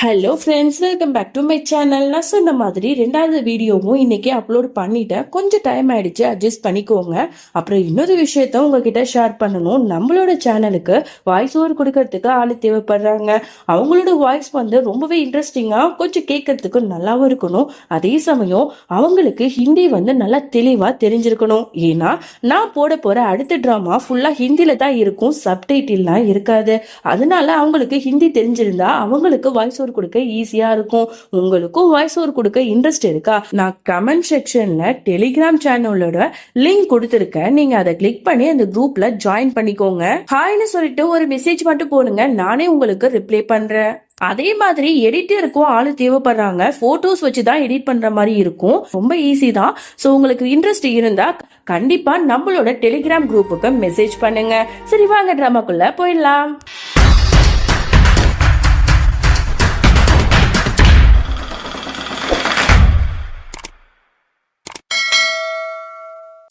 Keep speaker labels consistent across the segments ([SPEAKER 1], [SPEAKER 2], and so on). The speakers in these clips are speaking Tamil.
[SPEAKER 1] Hello friends welcome back to my channel நான் சொன்ன மாதிரி ரெண்டாவது வீடியோவும் இன்னைக்கு அப்லோட் பண்ணிட்டேன். கொஞ்சம் டைம் ஆயிடுச்சு அட்ஜஸ்ட் பண்ணிக்கோங்க. அப்புறம் இன்னொரு விஷயத்த உங்ககிட்ட ஷேர் பண்ணணும். நம்மளோட சேனலுக்கு வாய்ஸ் ஓவர் கொடுக்கறதுக்கு ஆள் தேவைப்படுறாங்க. அவங்களோட வாய்ஸ் வந்து ரொம்பவே இன்ட்ரெஸ்டிங்காக கொஞ்சம் கேட்கறதுக்கு நல்லாவும் இருக்கணும். அதே சமயம் அவங்களுக்கு ஹிந்தி வந்து நல்லா தெளிவாக தெரிஞ்சிருக்கணும். ஏன்னா நான் போட போகிற அடுத்த ட்ராமா ஃபுல்லாக ஹிந்தியில் தான் இருக்கும். சப்டைட்டில்லாம் இருக்காது. அதனால அவங்களுக்கு ஹிந்தி தெரிஞ்சிருந்தா அவங்களுக்கு வாய்ஸ் ஓவர் கொடுக்க ஈஸியா இருக்கும். உங்களுக்கும் வாய்ஸ் ஓவர் கொடுக்க இன்ட்ரெஸ்ட் இருக்கா? நான் கமெண்ட் செக்ஷன்ல டெலிகிராம் சேனலோட லிங்க் கொடுத்துருக்கேன். நீங்க அதை கிளிக் பண்ணி அந்த குரூப்ல ஜாயின் பண்ணிக்கோங்க. ஹாய்னு சொல்லிட்டு ஒரு மெசேஜ் மட்டும் போடுங்க. நானே உங்களுக்கு ரிப்ளை பண்றேன். அதே மாதிரி எடிட்டருக்கும் ஆளு தேவைப்படுறாங்க. போட்டோஸ் வச்சு தான் எடிட் பண்ற மாதிரி இருக்கும். ரொம்ப ஈஸி தான். ஸோ உங்களுக்கு இன்ட்ரெஸ்ட் இருந்தா கண்டிப்பா நம்மளோட டெலிகிராம் குரூப்புக்கு மெசேஜ் பண்ணுங்க. சரி வாங்க ட்ராமாக்குள்ள போயிடலாம்.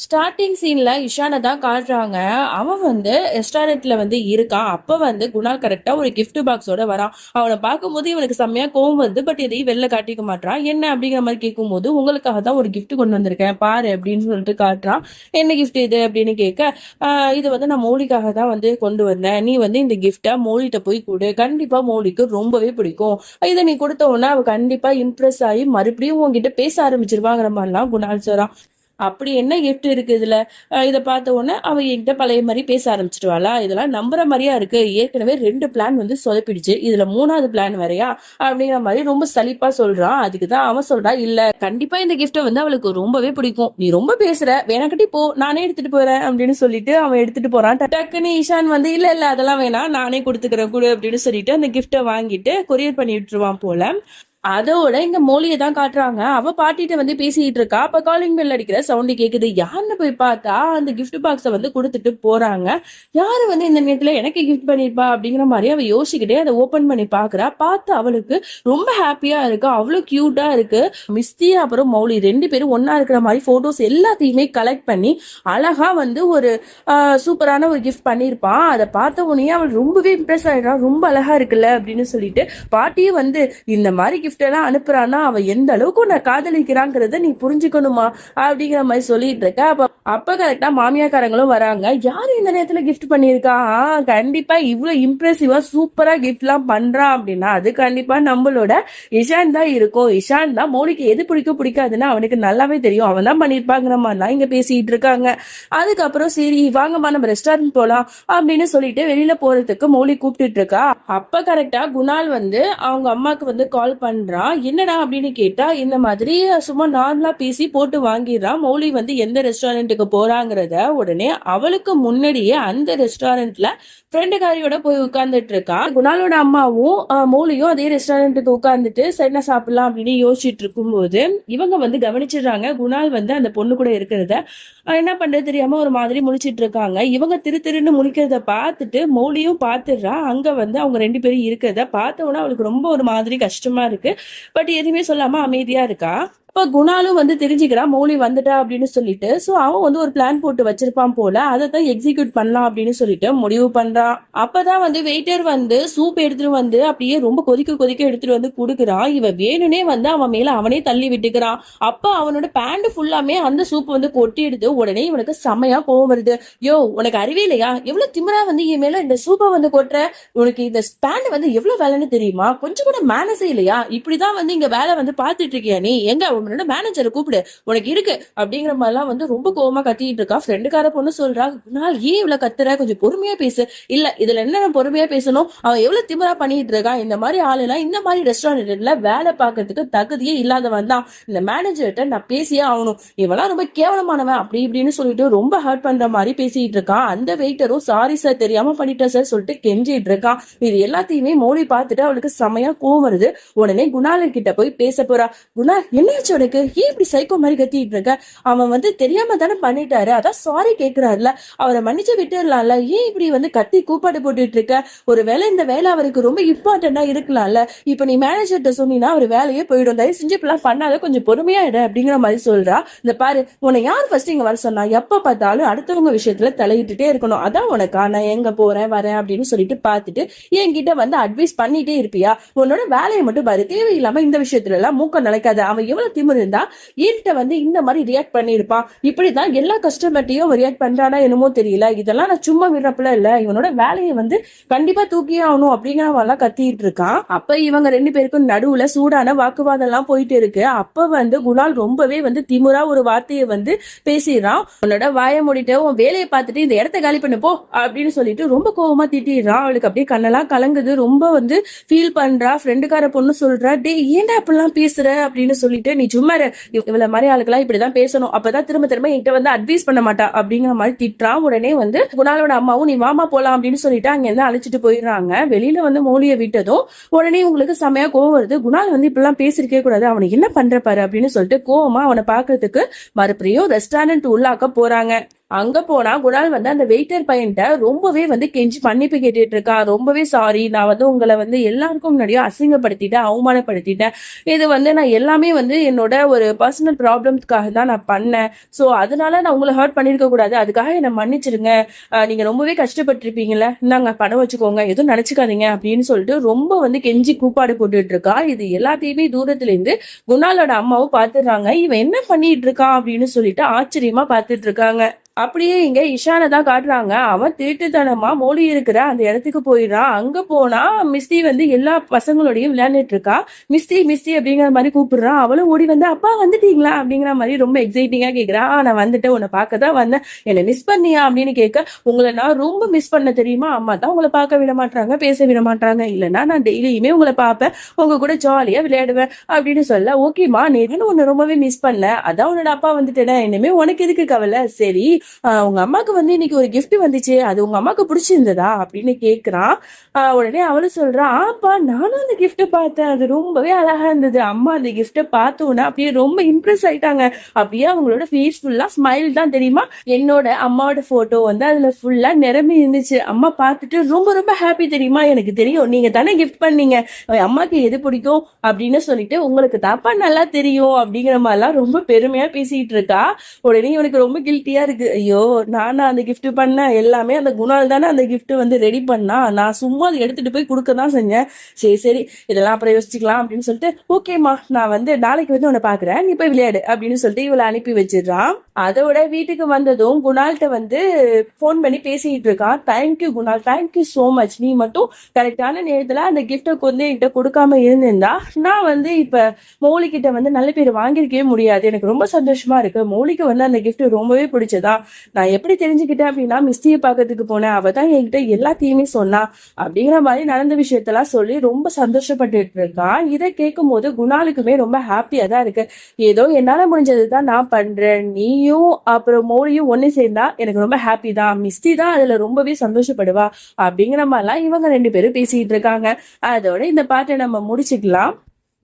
[SPEAKER 1] ஸ்டார்டிங் சீன்ல இஷானை தான் காட்டுறாங்க. அவன் வந்து ரெஸ்டாரண்ட்டில் வந்து இருக்கான் அப்ப வந்து குணால் கரெக்டா ஒரு கிஃப்ட் பாக்ஸோட வரான். அவனை பார்க்கும்போது இவனுக்கு செம்மையா கோவம் வருது. பட் எதையும் வெளில காட்டிக்க மாட்டான் என்ன அப்படிங்கிற மாதிரி கேட்கும்போது உங்களுக்காக தான் ஒரு கிஃப்ட் கொண்டு வந்திருக்கேன். பாரு அப்படின்னு சொல்லிட்டு காட்டுறான். என்ன கிஃப்ட் இது? அப்படின்னு கேட்க "ஆஹ், இது வந்து நான் மோலிக்காக தான் வந்து கொண்டு வந்தேன். நீ வந்து இந்த கிஃப்டை மௌலிட்ட போய் கொடு. கண்டிப்பா மோலிக்கு ரொம்பவே பிடிக்கும். இதை நீ கொடுத்த உடனே அவ கண்டிப்பா இம்ப்ரெஸ் ஆகி மறுபடியும் உன்கிட்ட பேச ஆரம்பிச்சிருவாங்கிற மாதிரிலாம் குணால் சொல்கிறான் அப்படி என்ன கிஃப்ட் இருக்கு இதுல? இதை பார்த்த உடனே அவ என்கிட்ட பழைய மாதிரி பேச ஆரம்பிச்சிடுவாளா? இதெல்லாம் நம்புற மாதிரியா இருக்கு. ஏற்கனவே ரெண்டு பிளான் வந்து சொதப்பிடுச்சு. இதுல மூணாவது பிளான் வரையா அப்படிங்கிற மாதிரி ரொம்ப சலிப்பா சொல்றான் அதுக்கு தான் அவன் சொல்றான் இல்ல கண்டிப்பா இந்த கிஃப்ட்டை வந்து அவளுக்கு ரொம்பவே பிடிக்கும். நீ ரொம்ப பேசுற. வேணாக்கட்டி போ. நானே எடுத்துட்டு போறேன். அப்படின்னு சொல்லிட்டு அவன் எடுத்துட்டு போறான். டக்குன்னு ஈஷான் வந்து இல்ல இல்ல அதெல்லாம் வேணாம். நானே கொடுத்துக்கிறேன். கொடு. அப்படின்னு சொல்லிட்டு அந்த கிஃப்ட்டை வாங்கிட்டு கொரியர் பண்ணி விட்டுருவான் போல. அதோட இங்க மோலியை தான் காட்டுறாங்க. அவ பாட்டிட்ட வந்து பேசிட்டு இருக்கா. அப்ப காலிங் பெல் அடிக்கிற சவுண்ட் கேக்குது. யாருன்னு போய் பார்த்தா அந்த கிஃப்ட் பாக்ஸ வந்து கொடுத்துட்டு போறாங்க. யாரு வந்து இந்த நேரத்துல எனக்கு கிஃப்ட் பண்ணிருப்பா அப்படிங்கிற மாதிரி அவ யோசிக்கிட்டே அதை ஓபன் பண்ணி பாக்குறா பார்த்து அவளுக்கு ரொம்ப ஹாப்பியா இருக்கு. அவ்வளவு கியூட்டா இருக்கு. மிஸ்தி அப்புறம் மௌலி ரெண்டு பேரும் ஒன்னா இருக்கிற மாதிரி போட்டோஸ் எல்லாத்தையுமே கலெக்ட் பண்ணி அழகா வந்து ஒரு சூப்பரான ஒரு கிஃப்ட் பண்ணிருப்பான் அதை பார்த்த உடனே அவள் ரொம்பவே இம்ப்ரெஸ் ஆயிடுறான் ரொம்ப அழகா இருக்குல்ல அப்படின்னு சொல்லிட்டு பாட்டியும் வந்து இந்த மாதிரி கிஃப்ட் எல்லாம் அனுப்புறான்னா அவ எந்த அளவுக்கு உன்னை காதலிக்கிறாங்கிறத நீ புரிஞ்சுக்கணுமா? அப்படிங்கிற மாதிரி சொல்லிட்டு இருக்க. அப்ப அப்போ கரெக்டாக மாமியாக்காரங்களும் வராங்க. யார் இந்த நேரத்தில் கிஃப்ட் பண்ணியிருக்கா? ஆ, இவ்வளோ இம்ப்ரெசிவாக சூப்பராக கிஃப்ட்லாம் பண்ணுறான் அப்படின்னா அது கண்டிப்பாக நம்மளோட இஷான் தான் இருக்கும். இஷான் தான் மோடிக்கு எது பிடிக்கும் பிடிக்காதுன்னு அவனுக்கு நல்லாவே தெரியும். அவன் தான் பண்ணிருப்பாங்கிற மாதிரிலாம் இங்கே பேசிகிட்டு இருக்காங்க. அதுக்கப்புறம் சரி வாங்கம்மா நம்ம ரெஸ்டாரண்ட் போகலாம் அப்படின்னு சொல்லிட்டு வெளியில் போகிறதுக்கு மௌலி கூப்பிட்டுட்டு இருக்கா. அப்போ கரெக்டாக குணால் வந்து அவங்க அம்மாவுக்கு வந்து கால் பண்ணுறான் என்னடா அப்படின்னு கேட்டால் இந்த மாதிரி சும்மா நார்மலாக பேசி போட்டு வாங்கிடுறான் மௌலி வந்து எந்த ரெஸ்டாரண்ட்டுக்கு போறாங்கிறத உடனே அவளுக்கு முன்னாடியே அந்த ரெஸ்டாரண்ட்ல ஃப்ரெண்டுக்காரியோட போய் உட்கார்ந்துட்டு இருக்கா. குணாலோட அம்மாவும் ஆஹ், அதே ரெஸ்டாரண்ட்டுக்கு உட்கார்ந்துட்டு சரி என்ன சாப்பிடலாம் அப்படின்னு யோசிச்சுட்டு இருக்கும்போது இவங்க வந்து கவனிச்சிடுறாங்க. குணால் வந்து அந்த பொண்ணு கூட இருக்கிறத என்ன பண்றது தெரியாம ஒரு மாதிரி முழிச்சிட்டு இருக்காங்க. இவங்க திரு திருன்னு முழிக்கிறத பார்த்துட்டு மௌலியும் பார்த்துடுறா. அங்க வந்து அவங்க ரெண்டு பேரும் இருக்கிறத பார்த்த உடனே அவளுக்கு ரொம்ப ஒரு மாதிரி கஷ்டமா இருக்கு. பட் எதுவுமே சொல்லாம அமைதியா இருக்கா? இப்ப குணாலும் வந்து தெரிஞ்சுக்கிறான் மௌலி வந்துட்டா அப்படின்னு சொல்லிட்டு சோ அவன் வந்து ஒரு பிளான் போட்டு வச்சிருப்பான் போல அதை தான் எக்ஸிக்யூட் பண்ணலாம் அப்படின்னு சொல்லிட்டு முடிவு பண்றான் அப்பதான் வந்து வெயிட்டர் வந்து சூப் எடுத்துட்டு வந்து அப்படியே ரொம்ப கொதிக்க கொதிக்க எடுத்துட்டு வந்து கொடுக்குறான் இவன் வேணும்னே வந்து அவன் மேல அவனே தள்ளி விட்டுக்கிறான் அப்ப அவனோட பேண்ட் ஃபுல்லாமே அந்த சூப் வந்து கொட்டி எடுத்து உடனே இவனுக்கு செமையா கோவம் வருது. யோ உனக்கு அறிவே இல்லையா? எவ்வளவு திமிரா வந்து என் மேல இந்த சூப்பை வந்து கொட்டுற? உனக்கு இந்த பேண்ட் வந்து எவ்வளவு வேலைன்னு தெரியுமா? கொஞ்சம் கூட மேனஸே இல்லையா? இப்படிதான் வந்து இங்க வேலை வந்து பாத்துட்டு இருக்கியா நீ? எங்க உன்னோட மேனேஜரை கூப்பிடு. உனக்கு இருக்கு. அப்படிங்கிற மாதிரிலாம் வந்து ரொம்ப கோவமா கத்திட்டு இருக்கா. ஃப்ரெண்டுக்கார பொண்ணு சொல்றா நான் ஏன் இவ்வளவு கத்துற? கொஞ்சம் பொறுமையா பேசு. இல்ல இதுல என்ன பொறுமையா பேசணும்? அவன் எவ்வளவு திமிரா பண்ணிட்டு இருக்கான் இந்த மாதிரி ஆளு எல்லாம் இந்த மாதிரி ரெஸ்டாரண்ட்ல வேலை பார்க்கறதுக்கு தகுதியே இல்லாதவன் தான். இந்த மேனேஜர்கிட்ட நான் பேசியே ஆகணும். இவெல்லாம் ரொம்ப கேவலமானவன். அப்படி இப்படின்னு சொல்லிட்டு ரொம்ப ஹர்ட் பண்ற மாதிரி பேசிட்டு இருக்கான் அந்த வெயிட்டரும் சாரி சார் தெரியாம பண்ணிட்டேன் சார் சொல்லிட்டு கெஞ்சிட்டு இருக்கான் இது எல்லாத்தையுமே மோடி பார்த்துட்டு அவளுக்கு செமையா கோவம் வருது. உடனே குணாலன் கிட்ட போய் பேச போறா. குணா என்னாச்சு? உனக்கு ஏன் இப்படி சைக்கோ மாதிரி கத்திட்டு இருக்க? அவன் வந்து தெரியாம தானே பண்ணிட்டாரு. அதான் சாரி கேக்குறாருல. அவரை மன்னிச்சு விட்டுடலாம்ல ஏன் இப்படி வந்து கத்தி கூப்பாடு போட்டுட்டு இருக்க? ஒரு வேலை இந்த வேலை அவருக்கு ரொம்ப இம்பார்ட்டண்டா இருக்கலாம்ல. இப்ப நீ மேனேஜர்கிட்ட சொன்னீங்கன்னா அவர் வேலையே போயிடும். தயவு செஞ்சு இப்பெல்லாம் பண்ணாத. கொஞ்சம் பொறுமையா இட அப்படிங்கிற மாதிரி சொல்றா. இந்த பாரு உன்னை யார் ஃபர்ஸ்ட் இங்க வர சொன்னா? எப்ப பார்த்தாலும் அடுத்தவங்க விஷயத்துல தலையிட்டுட்டே இருக்கணும். அதான் உனக்கா நான் எங்க போறேன் வரேன் அப்படின்னு சொல்லிட்டு பார்த்துட்டு என்கிட்ட வந்து அட்வைஸ் பண்ணிட்டே இருப்பியா? உன்னோட வேலையை மட்டும் பாரு. தேவையில்லாம இந்த விஷயத்துல எல்லாம் மூக்க நினைக்காத அவன் எவ்வளவு திமிரு இருந்தா என்கிட்ட வந்து இந்த மாதிரி ரியாக்ட் பண்ணியிருப்பான் இப்படிதான் எல்லா கஸ்டமர்ட்டையும் ரியாக்ட் பண்றானா என்னமோ தெரியல. இதெல்லாம் நான் சும்மா விடுறப்பல இல்ல. இவனோட வேலையை வந்து கண்டிப்பா தூக்கியே ஆகணும் அப்படிங்கிற மாதிரிலாம் கத்திட்டு இருக்கான். அப்ப இவங்க ரெண்டு பேருக்கும் நடுவுல சூடான வாக்குவாதம் எல்லாம் போயிட்டு இருக்கு. அப்ப வந்து குணால் ரொம்பவே வந்து திமுறா ஒரு வார்த்தையை வந்து பேசிடுறான். உன்னோட வாயை மூடிட்டு உன் வேலையை பார்த்துட்டு இந்த இடத்த காலி பண்ணு போ அப்படின்னு சொல்லிட்டு ரொம்ப கோவமா திட்டிடுறான். அவளுக்கு அப்படியே கண்ணெல்லாம் கலங்குது. ரொம்ப வந்து ஃபீல் பண்றா. ஃப்ரெண்டுக்கார பொண்ணு சொல்றா டே ஏன்டா அப்படிலாம் பேசுற? அப்படின்னு சொல்லிட்டு நீ சும்மா இவ்வளவு இவ- மாதிரி ஆளுக்கெல்லாம் இப்படிதான் பேசணும். அப்பதான் திரும்ப திரும்ப என்கிட்ட வந்து அட்வைஸ் பண்ண மாட்டா அப்படிங்கிற மாதிரி திட்டுறான் உடனே வந்து குணாலோட அம்மாவும் நீ வாமா போலாம் அப்படின்னு சொல்லிட்டு அங்க இருந்து அழைச்சிட்டு போயிடுறாங்க. வெளியில வந்து மோலிய விட்டதும் உடனே உங்களுக்கு செமையா கோவம் வருது. குணால் வந்து இப்படிலாம் பேசிருக்கே கூடாது. அவனுக்கு என்ன பண்ற பாரு அப்படின்னு சொல்லிட்டு கோவமா அவனை பாக்குறதுக்கு மறுபடியும் ரெஸ்டாரண்ட் உள்ளாக்க போறாங்க. அங்க போனா குணால் வந்து அந்த வெயிட்டர் பையன்ட்ட ரொம்பவே வந்து கெஞ்சி மன்னிப்பு கேட்டுட்டு இருக்கா ரொம்பவே சாரி நான் வந்து உங்களை வந்து எல்லாருக்கும் முன்னாடியும் அசிங்கப்படுத்திட்டேன் அவமானப்படுத்திட்டேன். இது வந்து நான் எல்லாமே வந்து என்னோட ஒரு பர்சனல் ப்ராப்ளம்ஸ்க்காக தான் நான் பண்ணேன். ஸோ அதனால நான் உங்களை ஹர்ட் பண்ணிருக்க கூடாது. அதுக்காக என்னை மன்னிச்சிருங்க. நீங்க ரொம்பவே கஷ்டப்பட்டிருப்பீங்கல்ல. இந்தாங்க பணம் வச்சுக்கோங்க. எதுவும் நினைச்சுக்காதீங்க அப்படின்னு சொல்லிட்டு ரொம்ப வந்து கெஞ்சி கூப்பாடு போட்டுட்டு இருக்கா இது எல்லாத்தையுமே தூரத்துல இருந்து குணாலோட அம்மாவும் பாத்துடுறாங்க. இவன் என்ன பண்ணிட்டு இருக்கான் அப்படின்னு சொல்லிட்டு ஆச்சரியமா பார்த்துட்டு இருக்காங்க அப்படியே இங்க இஷானை தான் காட்டுறாங்க. அவன் திருட்டுத்தனமா மோடி இருக்கிற அந்த இடத்துக்கு போயிடுறான். அங்க போனா மிஸ்டி வந்து எல்லா பசங்களோடையும் விளையாண்டுட்டு இருக்கா. மிஸ்டி மிஸ்டி அப்படிங்கிற மாதிரி கூப்பிடுறான். அவளும் ஓடி வந்து அப்பா வந்துட்டீங்களா? அப்படிங்கிற மாதிரி ரொம்ப எக்ஸைட்டிங்கா கேக்குறா. நான் வந்துட்டேன். உன்னை பார்க்க தான் வந்தேன். என்னை மிஸ் பண்ணியா? அப்படின்னு கேட்க உங்களை நான் ரொம்ப மிஸ் பண்ண தெரியுமா? அம்மா தான் உங்களை பார்க்க விட மாட்டாங்க பேச விட மாட்டாங்க இல்லைன்னா நான் டெய்லியுமே உங்களை பார்ப்பேன். உங்க கூட ஜாலியா விளையாடுவேன். அப்படின்னு சொல்ல ஓகேமா நேரன்னு உன்னை ரொம்பவே மிஸ் பண்ண அதான் உன்னோட அப்பா வந்துட்டேனே இனிமே உனக்கு எதுக்கு கவலை? சரி உங்க அம்மாக்கு வந்து இன்னைக்கு ஒரு கிஃப்ட் வந்துச்சு. அது உங்க அம்மாக்கு பிடிச்சிருந்ததா? அப்படின்னு கேக்குறான். உடனே அவளும் சொல்றா ஆப்பா நானும் அந்த கிஃப்ட் பார்த்தேன். அது ரொம்பவே அழகா இருந்தது. அம்மா அந்த கிஃப்ட பார்த்தோன்னா உடனே அப்படியே ரொம்ப இம்ப்ரெஸ் ஆயிட்டாங்க. அப்படியே அவங்களோட ஃபேஸ் ஃபுல்லா ஸ்மைல் தான் தெரியுமா? என்னோட அம்மாவோட போட்டோ வந்து அதுல ஃபுல்லா நிரம்பி இருந்துச்சு. அம்மா பார்த்துட்டு ரொம்ப ரொம்ப ஹாப்பி தெரியுமா? எனக்கு தெரியும். நீங்க தானே கிஃப்ட் பண்ணீங்க. அம்மாக்கு எது பிடிக்கும்? அப்படின்னு சொல்லிட்டு உங்களுக்கு தாப்பா நல்லா தெரியும். அப்படிங்கிற மாதிரிலாம் ரொம்ப பெருமையா பேசிட்டு இருக்கா. உடனே இவனுக்கு ரொம்ப கில்ட்டியா இருக்கு. ஐயோ நானா அந்த கிஃப்ட் பண்ணேன் எல்லாமே அந்த குணால் தானே அந்த கிஃப்ட் வந்து ரெடி பண்ணா? நான் சும்மா அதை எடுத்துட்டு போய் கொடுக்க தான் செஞ்சேன். சரி சரி இதெல்லாம் அப்புறம் யோசிச்சுக்கலாம் அப்படின்னு சொல்லிட்டு ஓகேம்மா நான் வந்து நாளைக்கு வந்து உன்னை பாக்குறேன் நீ போய் விளையாடு. அப்படின்னு சொல்லிட்டு இவளை அனுப்பி வச்சிடுறான். அதோட வீட்டுக்கு வந்ததும் குணால்கிட்ட வந்து ஃபோன் பண்ணி பேசிக்கிட்டு இருக்கான். Thank you Kunal. Thank you so much நீ மட்டும் கரெக்டான நேரத்தில் அந்த கிஃப்ட்டை வந்து என்கிட்ட கொடுக்காம இருந்திருந்தா நான் வந்து இப்போ மௌலிக்கிட்ட வந்து நல்ல பேர் வாங்கியிருக்கவே முடியாது. எனக்கு ரொம்ப சந்தோஷமா இருக்கு. மௌலிக்கு வந்து அந்த கிஃப்ட் ரொம்பவே பிடிச்சதா. நான் எப்படி தெரிஞ்சுக்கிட்டேன் அப்படின்னா மிஸ்டியை பார்க்கறதுக்கு போனேன். அவ தான் என்கிட்ட எல்லாத்தையுமே சொன்னா. அப்படிங்கிற மாதிரி நடந்த விஷயத்தெல்லாம் சொல்லி ரொம்ப சந்தோஷப்பட்டுட்டு இருக்கான். இதை கேட்கும் போது குணாலுக்குமே ரொம்ப ஹாப்பியாக தான் இருக்கு. ஏதோ என்னால் முடிஞ்சது தான் நான் பண்றேன். நீயும் அப்புறம் மோடியும் ஒண்ணு சேர்ந்தா எனக்கு ரொம்ப ஹாப்பி தான். மிஸ்டி தான் அதுல ரொம்பவே சந்தோஷப்படுவா. அப்படிங்கிற மாதிரிலாம் இவங்க ரெண்டு பேரும் பேசிட்டு இருக்காங்க. அதோட இந்த பாட்டை நம்ம முடிச்சுக்கலாம்.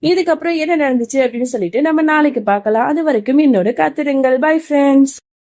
[SPEAKER 1] இதுக்கப்புறம் என்ன நடந்துச்சு அப்படின்னு சொல்லிட்டு நம்ம நாளைக்கு பார்க்கலாம். அது வரைக்கும் என்னோட காத்திருங்கள். Bye friends